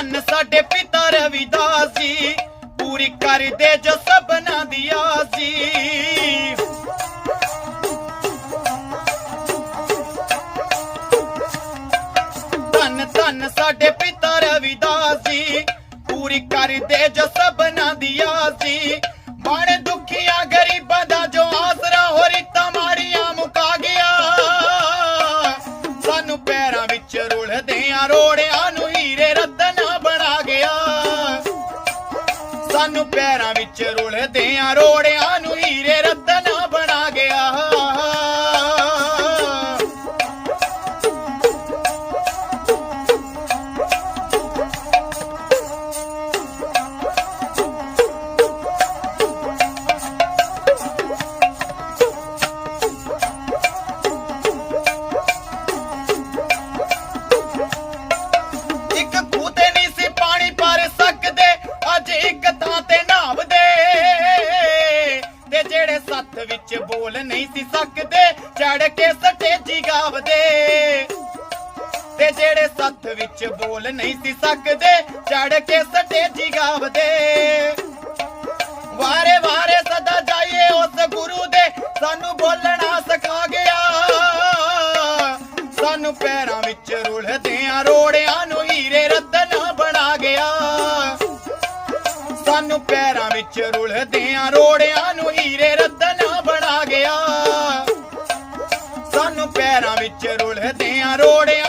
ਸਾਡੇ ਪਿਤਾ ਰਵਿਦਾਸੀ, ਪੂਰੀ ਕਰਦੇ ਜੋ ਸਭਨਾ ਦੀ ਆਸੀ। ਧੰਨ ਧੰਨ ਸਾਡੇ ਪਿਤਾ ਰਵਿਦਾਸੀ, ਪੂਰੀ ਕਰਦੇ ਜੋ ਸਭਨਾ ਦੀ ਆਸੀ। ਮਾੜੇ ਦੁਖੀਆਂ ਗਰੀਬਾਂ ਦਾ ਜੋ ਆਸਰਾ, ਹੋ ਰੀਤਾਂ ਮਾੜੀਆਂ ਮੁਕਾ ਗਿਆ। ਸਾਨੂੰ ਪੈਰਾਂ ਵਿੱਚ ਰੁਲਦੇ ਆ, ਰੋੜਿਆਂ ਨੂੰ ਹੀਰੇ ਰਤਨ ਸਾਨੂੰ ਪੈਰਾਂ ਵਿੱਚ ਰੁਲਦੇ ਆ ਰੋੜਿਆਂ ਨੂੰ ਹੀ ਜਿਹੜੇ ਸੱਥ ਵਿੱਚ ਬੋਲ ਨਹੀਂ ਸੀ ਸਕਦੇ, ਚੜ ਕੇ ਸਟੇਜੀ ਗਾਵਦੇ। ਤੇ ਜਿਹੜੇ ਸੱਥ ਵਿੱਚ ਬੋਲ ਨਹੀਂ ਸੀ ਸਕਦੇ, ਚੜ ਕੇ ਸਟੇਜੀ ਗਾਵਦੇ। ਵਾਰੇ ਵਾਰੇ ਸਦਾ ਜਾਈਏ ਉਸ ਗੁਰੂ ਦੇ, ਸਾਨੂੰ ਬੋਲਣਾ ਸਿਖਾ ਗਿਆ। ਸਾਨੂੰ ਪੈਰਾਂ ਵਿੱਚ ਰੁਲਦੇ ਆ ਰੋੜਿਆਂ ਨੂੰ ਹੀਰੇ ਸਾਨੂੰ ਪੈਰਾਂ ਵਿੱਚ ਰੁਲਦਿਆਂ ਰੋੜਿਆਂ ਨੂੰ ਹੀਰੇ ਰਤਨ ਬਣਾ ਗਿਆ। ਸਾਨੂੰ ਪੈਰਾਂ ਵਿੱਚ ਰੁਲਦੇ ਆ ਰੋੜਿਆਂ